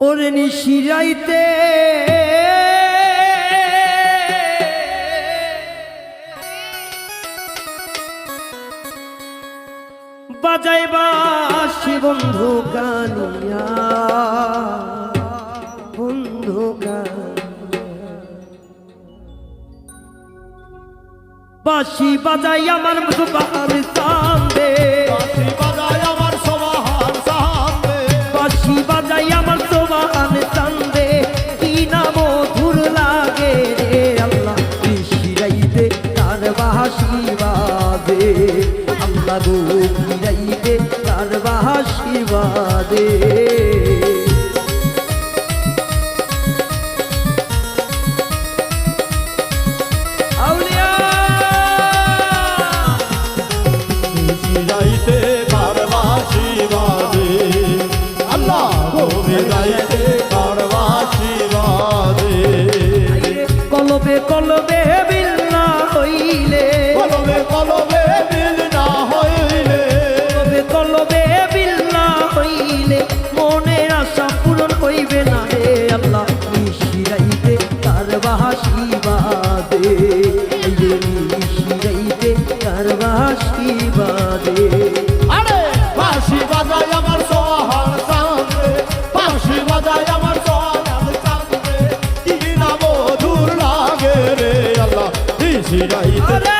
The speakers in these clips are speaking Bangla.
ওরে নিশিরাইতে। বাজাইবা বন্ধু গানিয়া বন্ধু বাসি বাজাই আমার মুখ সাধু ফিরাইতে তার বাসিবাদে কি বাজে আরে! বাঁশি বাজায় আমার সোহার সামনে বাঁশি বাজায় আমার সোহার সামনে কি না মধুর লাগে রে আল্লাহ দিশি রাইতে।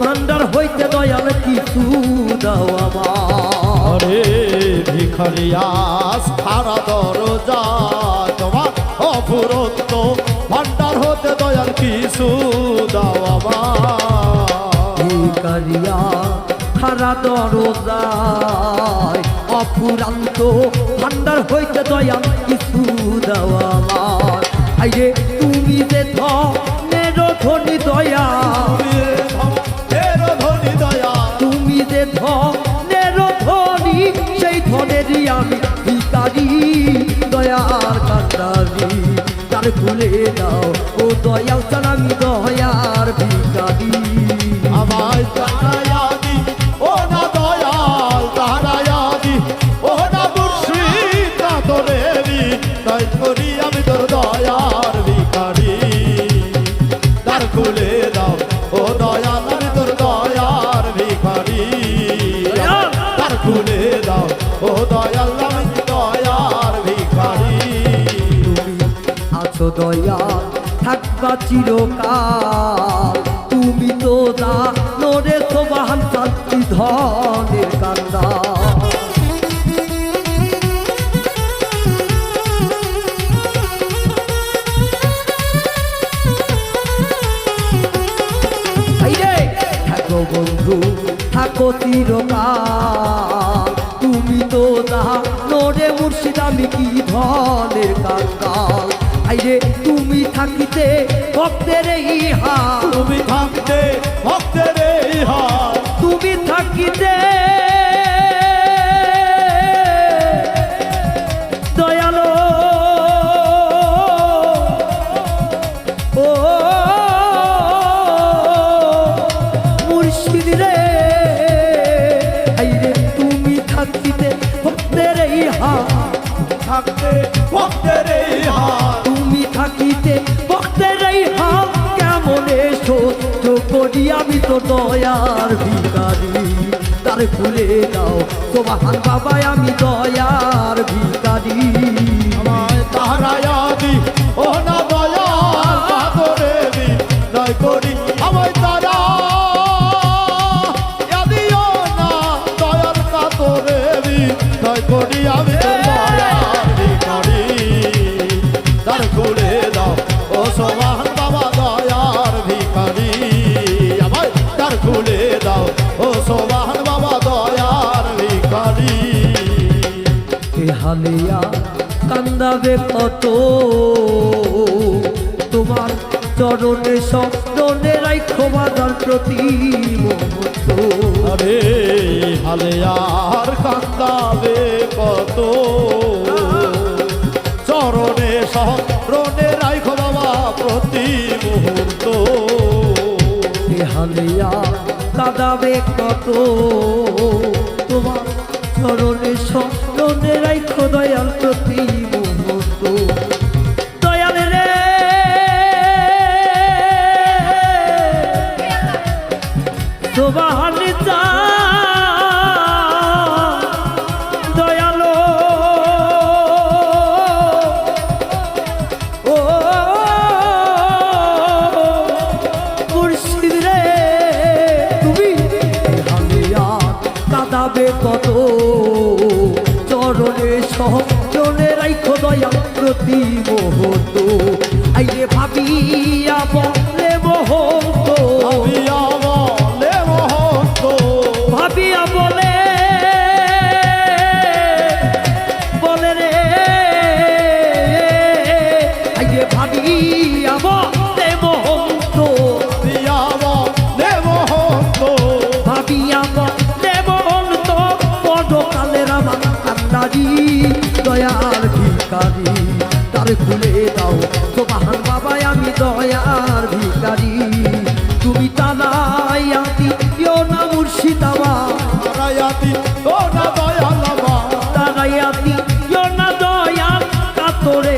ভান্ডার হইতে দয়াল কিছু দাও আমার। ভিখারিয়াস খারা দরজা তোমার। অফুরন্ত ভান্ডার হতে দয়াল কিছু দাও আমার। খারা দরজায়। অফুরান্ত ভান্ডার হইতে দয়াল কিছু দাও আমার। আইরে তুমি যে ধনের ধনি দয়া। ধনি দয়া তুমি যে ধনের ধনি, সেই ধনেরই আমি ভিকারি দয়ার কান্দারি তার খুলে দাও ও দয়াল চালামি দাও দয়া থাকবা চিরকাল। তুমি তো জানো রে সোবাহান শান্তি ধনের কান্দা বন্ধু, থাকো চিরকাল। তুমি তো জানো রে মুর্শিদ, আমি কি ধনের কাঙ্কাল আইরে তুমি থাকিতে ভক্তের ইহা তুমি থাকতে ভক্তের ইহা তুমি থাকিতে খুলে দাও। তোমার বাবাই আমি দয়ার এ হালিয়া কান্দাবে কত। তোমার চরণে স্বপ্নে রাইখো বাজার প্রতি আরে হালে আর কান্দাবে কত। চরণে সরণে রাইখো বাবা প্রতি মুহূর্ত। হালিয়া কাদাবে কত। চরণে স্বপ্নে রাইখো দয়াল প্রতি চরণে সহজনে রাইখো দয়া প্রতি মুহূর্ত। আইরে ভাবিয়া বলে মোহন্ত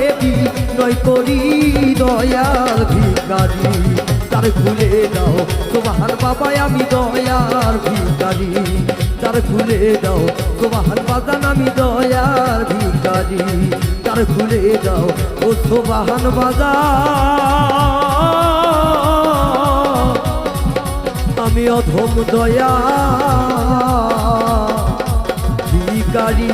কাতরে বিনয় করি দয়াল ভিকারি তার খুলে দাও তোমার বাবাই আমি দয়ার ভিকারি তার খুলে দাও তোমার বাগান আমি দয়ার ভিকারি তার খুলে দাও ও সোবাহান বাজার। আমি অধম দয়া ভিকারি